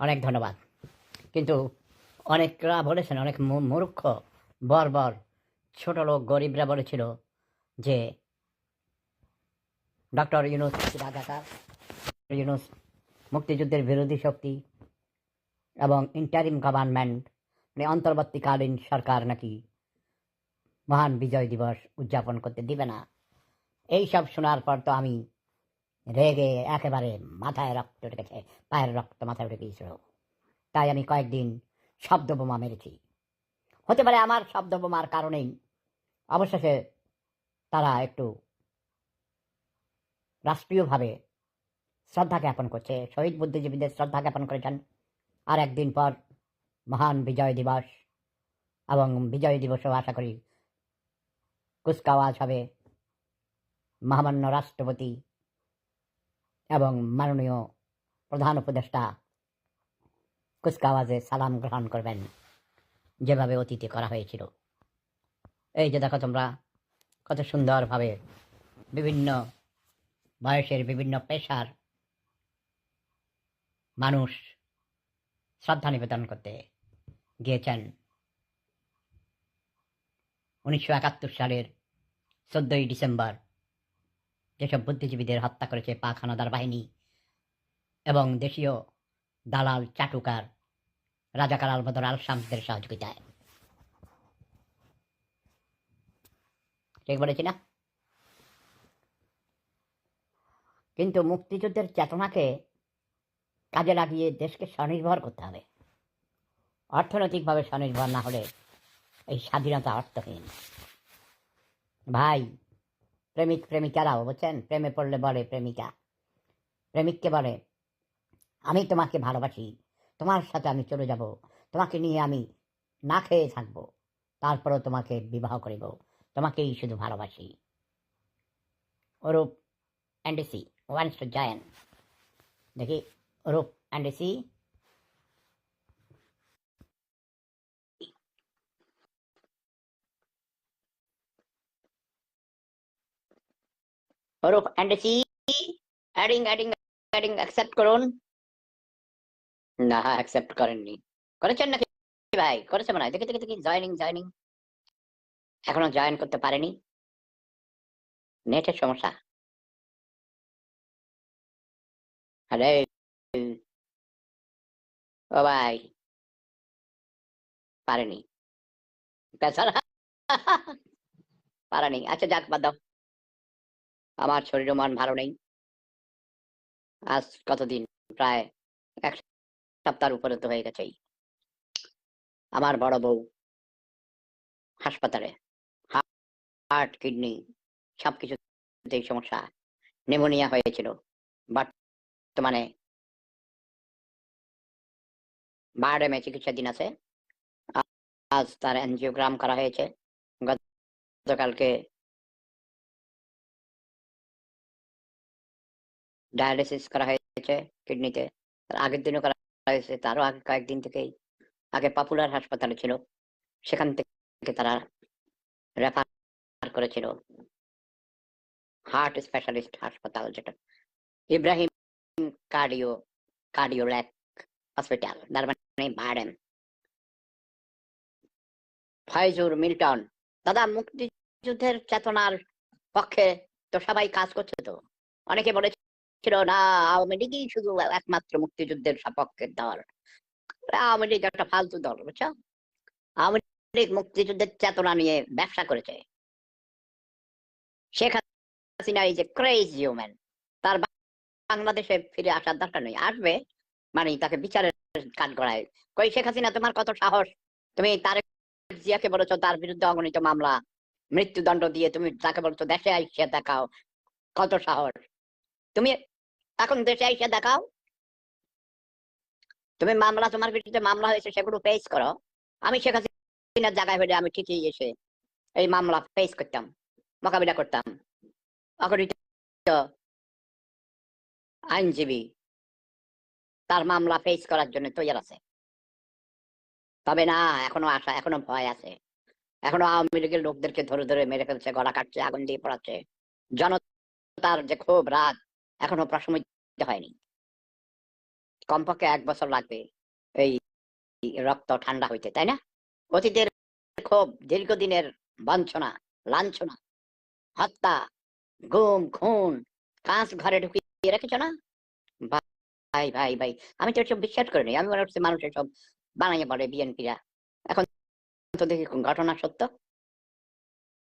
অনেক ধন্যবাদ। কিন্তু অনেকরা বলেছেন, অনেক মূর্খ, বর্বর, ছোট লোক, গরিবরা বলেছিল যে ডক্টর ইউনুস রাজাকার ইউনুস মুক্তিযুদ্ধের বিরোধী শক্তি এবং ইন্টারিম গভর্নমেন্ট মানে অন্তর্বর্তীকালীন সরকার নাকি মহান বিজয় দিবস উদযাপন করতে দিবে না। এই সব শোনার পর তো আমি রেগে একেবারে মাথায় রক্ত উঠে গেছে পায়ের রক্ত মাথায় উঠে গিয়েছিল। তাই আমি কয়েকদিন শব্দ বোমা মেরেছি। হতে পারে আমার শব্দ বোমার কারণেই। অবশেষে তারা একটু রাষ্ট্রীয়ভাবে শ্রদ্ধা জ্ঞাপন করছে, শহীদ বুদ্ধিজীবীদের শ্রদ্ধা জ্ঞাপন করেছেন। আর একদিন পর মহান বিজয় দিবস এবং বিজয় দিবসও আশা করি কুচকাওয়াজ হবে। মহামান্য রাষ্ট্রপতি এবং মাননীয় প্রধান উপদেষ্টা কুচকাওয়াজে সালাম গ্রহণ করবেন, যেভাবে অতীতে করা হয়েছিল। এই যে দেখো তোমরা, কত সুন্দরভাবে বিভিন্ন বয়সের বিভিন্ন পেশার মানুষ শ্রদ্ধা নিবেদন করতে গিয়েছেন। উনিশশো একাত্তর সালের চোদ্দই ডিসেম্বর যেসব বুদ্ধিজীবীদের হত্যা করেছে পাক হানাদার বাহিনী এবং দেশীয় দালাল চাটুকার রাজাকার আলবদর আল শামসদের সহযোগিতায়। ঠিক বলেছি না? কিন্তু মুক্তিযুদ্ধের চেতনাকে কাজে লাগিয়ে দেশকে স্বনির্ভর করতে হবে। অর্থনৈতিকভাবে স্বনির্ভর না হলে এই স্বাধীনতা অর্থহীন। ভাই প্রেমিক প্রেমিকারাও বুঝছেন? প্রেমে পড়লে বলে প্রেমিকা। প্রেমিককে বলে, আমি তোমাকে ভালোবাসি, তোমার সাথে আমি চলে যাব, তোমাকে নিয়ে আমি না খেয়ে থাকব, তারপরও তোমাকে বিবাহ করিব, তোমাকেই শুধু ভালোবাসি। অরূপ অ্যান্ডেসি ওয়ান্স টু জয়েন দেখি, অরূপ অ্যান্ডেসি অরূপ অ্যান্ডেসি অ্যাডিং অ্যাডিং অ্যাডিং অ্যাকসেপ্ট করুন। না অ্যাকসেপ্ট করেননি। করেছেন নাকি ভাই? করেছে মনে হয়। দেখি দেখি দেখি। জয়নিং জয়নিং এখনও জয়েন করতে পারেনি। নেটের সমস্যা। আরে ও ভাই। পারেনি। বেচারা। পারেনি। আচ্ছা যাক, বাদ দাও। আমার শরীর মন ভালো নেই। আজ কতদিন? প্রায় এক সপ্তাহের উপরে তো হয়ে গেছেই। আমার বড় বউ হাসপাতালে, হার্ট, কিডনি সবকিছুতেই সমস্যা। নেমোনিয়া হয়েছিল। বর্তমানে বারডেমে চিকিৎসাধীন আছে। আজ তার এনজিওগ্রাম করা হয়েছে। গতকালকে ডায়ালিসিস করা হয়েছে কিডনিতে আগের দিনও করা হয়েছে, তারও আগে কয়েকদিন থেকেই। আগে পপুলার হাসপাতালে ছিল, সেখান থেকে তারা রেফার করেছিল। হার্ট স্পেশালিস্ট হাসপাতাল যেটা। Ibrahim cardio cardiac hospital তার মানে বার্ডেন ফয়জুর মিল্টন, দাদা মুক্তিযুদ্ধের চেতনার পক্ষে তো সবাই কাজ করছে তো। অনেকে বলেছিল না আওয়ামী লীগই শুধু একমাত্র মুক্তিযুদ্ধের সপক্ষের দল। আওয়ামী লীগ একটা ফালতু দল, বুঝছ? আওয়ামী লীগ মুক্তিযুদ্ধের চেতনা নিয়ে ব্যবসা করেছে। শেখ হাসিনা এই যে ক্রেজ হিউম্যান তার বাংলাদেশে ফিরে আসার দরকার নেই। আসবে মানে তাকে বিচারের কাজ করায় কই শেখ হাসিনা, তোমার কত সাহস? তুমি তারেক জিয়াকে বলেছ তার বিরুদ্ধে অগণিত মামলা। মৃত্যুদণ্ড দিয়ে তুমি তাকে বলছো দেশে আইসে দেখাও। কত সাহস? তুমি এখন দেশে আইসে দেখাও। তুমি মামলা, তোমার বিরুদ্ধে মামলা হয়েছে, সেগুলো পেশ করো। আমি হাসিনার জায়গায় হলে আমি ঠিকই এসে এই মামলা পেশ করতাম, মোকাবিলা করতাম। আইনজীবী তার মামলা ফেস করার জন্য তৈরি আছে। তবে না, এখনও আশা, এখনও ভয় আছে। এখনও আওয়ামী লীগের লোকদেরকে ধরে ধরে মেরে ফেলছে, গলা কাটছে, আগুন দিয়ে পড়াচ্ছে। জনতার যে ক্ষোভ, রাগ এখনও প্রশমিত হয়নি। কমপক্ষে এক বছর লাগবে। এই রক্ত ঠান্ডা হইতে, তাই না? অতীতের ক্ষোভ, দীর্ঘদিনের বঞ্চনা লাঞ্ছনা, হত্যা, গুম, খুন, কাঁচ ঘরে ঢুকিয়ে রেখেছ না? ভাই ভাই ভাই, আমি তো এসব বিশ্বাস করিনি। আমি মনে হচ্ছে মানুষের সব বানাইয়ে বলে বিএনপিরা। এখন তো দেখি ঘটনা সত্য।